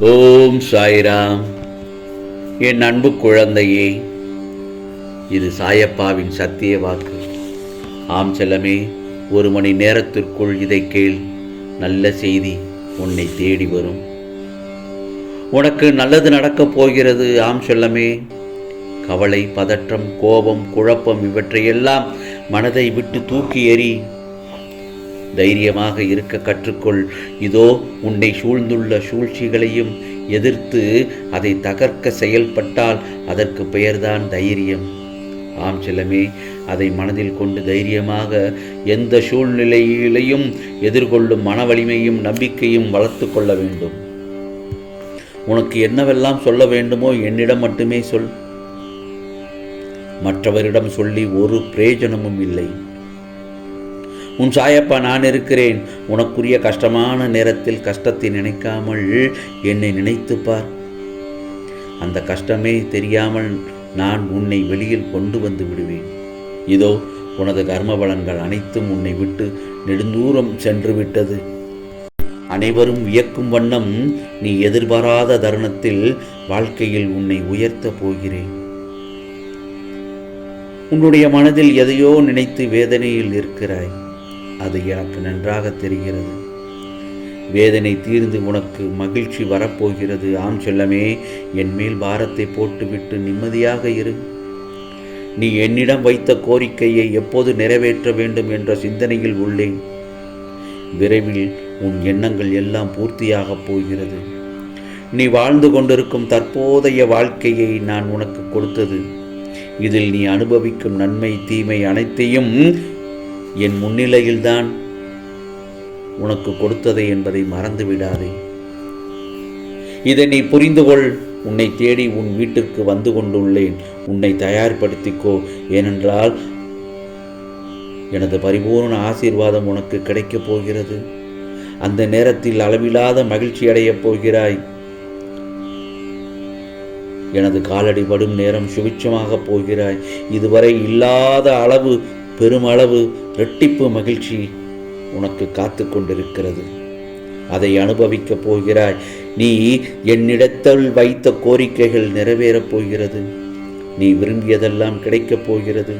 ஓம் சாய்ராம். என் அன்பு குழந்தையே இது சாயப்பாவின் சத்திய வாக்கு. ஆம் செல்லமே ஒரு மணி நேரத்திற்குள் இதை கேள். நல்ல செய்தி உன்னை தேடி வரும். உனக்கு நல்லது நடக்கப் போகிறது. ஆம் செல்லமே கவலை பதற்றம் கோபம் குழப்பம் இவற்றையெல்லாம் மனதை விட்டு தூக்கி எறி தைரியமாக இருக்க கற்றுக்கொள். இதோ உன்னை சூழ்ந்துள்ள சூழ்ச்சிகளையும் எதிர்த்து அதை தகர்க்க செயல்பட்டால் அதற்கு பெயர்தான் தைரியம். ஆம் செல்லமே அதை மனதில் கொண்டு தைரியமாக எந்த சூழ்நிலையிலையும் எதிர்கொள்ளும் மன வலிமையும் நம்பிக்கையும் வளர்த்து கொள்ள வேண்டும். உனக்கு என்னவெல்லாம் சொல்ல வேண்டுமோ என்னிடம் மட்டுமே சொல். மற்றவரிடம் சொல்லி ஒரு பிரயோஜனமும் இல்லை. உன் சாயப்பா நான் இருக்கிறேன். உனக்குரிய கஷ்டமான நேரத்தில் கஷ்டத்தை நினைக்காமல் என்னை நினைத்துப் பார். அந்த கஷ்டமே தெரியாமல் நான் உன்னை வெளியில் கொண்டு வந்து விடுவேன். இதோ உனது கர்ம பலன்கள் அனைத்தும் உன்னை விட்டு நெடுந்தூரம் சென்று விட்டது. அனைவரும் வியக்கும் வண்ணம் நீ எதிர்பாராத தருணத்தில் வாழ்க்கையில் உன்னை உயர்த்தப் போகிறேன். உன்னுடைய மனதில் எதையோ நினைத்து வேதனையில் இருக்கிறாய். அது எனக்கு நன்றாக தெரிகிறது. வேதனை தீர்ந்து உனக்கு மகிழ்ச்சி வரப்போகிறது. ஆம் செல்லமே என் மேல் பாரத்தை போட்டுவிட்டு நிம்மதியாக இரு. நீ என்னிடம் வைத்த கோரிக்கையை எப்போது நிறைவேற்ற வேண்டும் என்ற சிந்தனையில் உள்ளேன். விரைவில் உன் எண்ணங்கள் எல்லாம் பூர்த்தியாகப் போகிறது. நீ வாழ்ந்து கொண்டிருக்கும் தற்போதைய வாழ்க்கையை நான் உனக்கு கொடுத்தது. இதில் நீ அனுபவிக்கும் நன்மை தீமை அனைத்தையும் என் முன்னிலையில்தான் உனக்கு கொடுத்ததை என்பதை மறந்து விடாதே. இதை நீ புரிந்து கொள். உன்னை தேடி உன் வீட்டிற்கு வந்து கொண்டுள்ளேன். உன்னை தயார்படுத்திக்கோ. ஏனென்றால் எனது பரிபூர்ண ஆசீர்வாதம் உனக்கு கிடைக்கப் போகிறது. அந்த நேரத்தில் அளவில்லாத மகிழ்ச்சி அடையப் போகிறாய். எனது காலடி படும் நேரம் சுபிட்சமாகப் போகிறாய். இதுவரை இல்லாத அளவு பெருமளவு இரட்டிப்பு மகிழ்ச்சி உனக்கு காத்து கொண்டிருக்கிறது அதை அனுபவிக்கப் போகிறாய். நீ என்னிடத்தில் வைத்த கோரிக்கைகள் நிறைவேறப் போகிறது. நீ விரும்பியதெல்லாம் கிடைக்கப் போகிறது.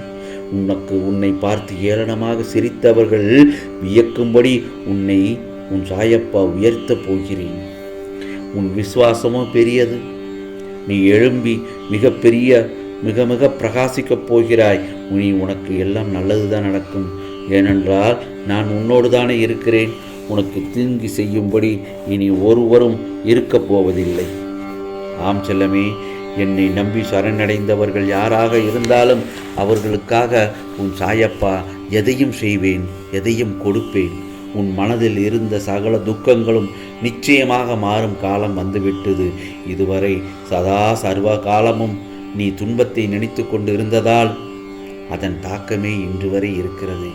உனக்கு உன்னை பார்த்து ஏளனமாக சிரித்தவர்கள் வியக்கும்படி உன்னை உன் சாயப்பா உயர்த்தப் போகிறேன். உன் விசுவாசமும் பெரியது. நீ எழும்பி மிகப்பெரிய மிக மிக பிரகாசிக்கப் போகிறாய். நீ உனக்கு எல்லாம் நல்லதுதான் நடக்கும். ஏனென்றால் நான் உன்னோடு தானே இருக்கிறேன். உனக்கு தீங்கு செய்யும்படி இனி ஒருவரும் இருக்கப் போவதில்லை. ஆம் செல்லமே என்னை நம்பி சரணடைந்தவர்கள் யாராக இருந்தாலும் அவர்களுக்காக உன் சாயப்பா எதையும் செய்வேன் எதையும் கொடுப்பேன். உன் மனதில் இருந்த சகல துக்கங்களும் நிச்சயமாக மாறும் காலம் வந்துவிட்டது. இதுவரை சதா சர்வ காலமும் நீ துன்பத்தை நினைத்து கொண்டு இருந்ததால் அதன் தாக்கமே இன்று வரை இருக்கிறது.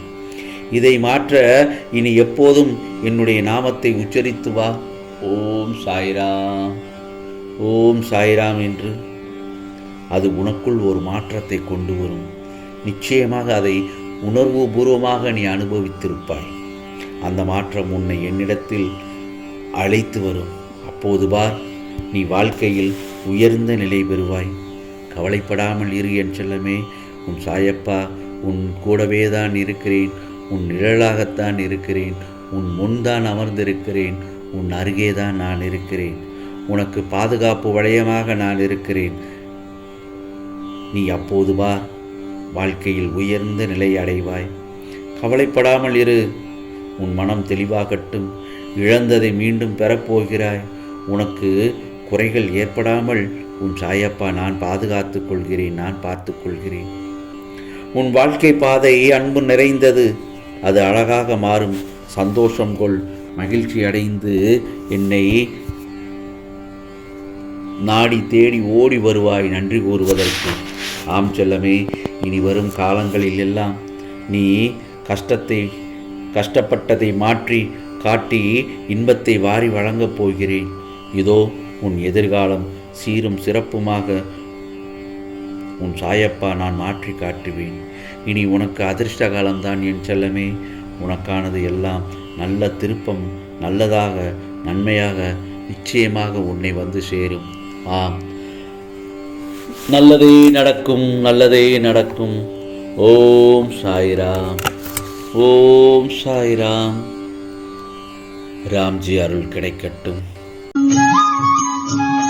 இதை மாற்ற இனி எப்போதும் என்னுடைய நாமத்தை உச்சரித்து வா. ஓம் சாய்ராம் ஓம் சாய்ராம் என்று. அது உனக்குள் ஒரு மாற்றத்தை கொண்டு வரும். நிச்சயமாக அதை உணர்வு பூர்வமாக நீ அனுபவித்திருப்பாய். அந்த மாற்றம் உன்னை என்னிடத்தில் அழைத்து வரும். அப்போது பார் நீ வாழ்க்கையில் உயர்ந்த நிலை பெறுவாய். கவலைப்படாமல் இரு என் செல்லமே. உன் சாயப்பா உன் கூடவே தான் இருக்கிறேன். உன் நிழலாகத்தான் இருக்கிறேன். உன் முன்தான் அமர்ந்திருக்கிறேன். உன் அருகே தான் நான் இருக்கிறேன். உனக்கு பாதுகாப்பு வளையமாக நான் இருக்கிறேன். நீ அப்போது வா. வாழ்க்கையில் உயர்ந்த நிலை அடைவாய். கவலைப்படாமல் இரு. உன் மனம் தெளிவாகட்டும். இழந்ததை மீண்டும் பெறப்போகிறாய். உனக்கு குறைகள் ஏற்படாமல் உன் சாயப்பா நான் பாதுகாத்து கொள்கிறேன் நான் பார்த்து கொள்கிறேன். உன் வாழ்க்கை பாதை அன்பு நிறைந்தது அது அழகாக மாறும். சந்தோஷம் கொள் மகிழ்ச்சி அடைந்து என்னை நாடி தேடி ஓடி வருவாய் நன்றி கூறுவதற்கு. ஆம் செல்லமே இனி வரும் காலங்களில் எல்லாம் நீ கஷ்டத்தை கஷ்டப்பட்டதை மாற்றி காட்டி இன்பத்தை வாரி வழங்கப் போகிறேன். இதோ உன் எதிர்காலம் சீரும் சிறப்புமாக உன் சாயப்பா நான் மாற்றி காட்டுவேன். இனி உனக்கு அதிர்ஷ்ட காலம்தான் என் செல்லமே. உனக்கானது எல்லாம் நல்ல திருப்பம் நல்லதாக நன்மையாக நிச்சயமாக உன்னை வந்து சேரும். ஆம். நல்லதே நடக்கும் நல்லதே நடக்கும். ஓம் சாய்ராம். ஓம் சாய்ராம். ராம்ஜி அருள் கிடைக்கட்டும். Thank you.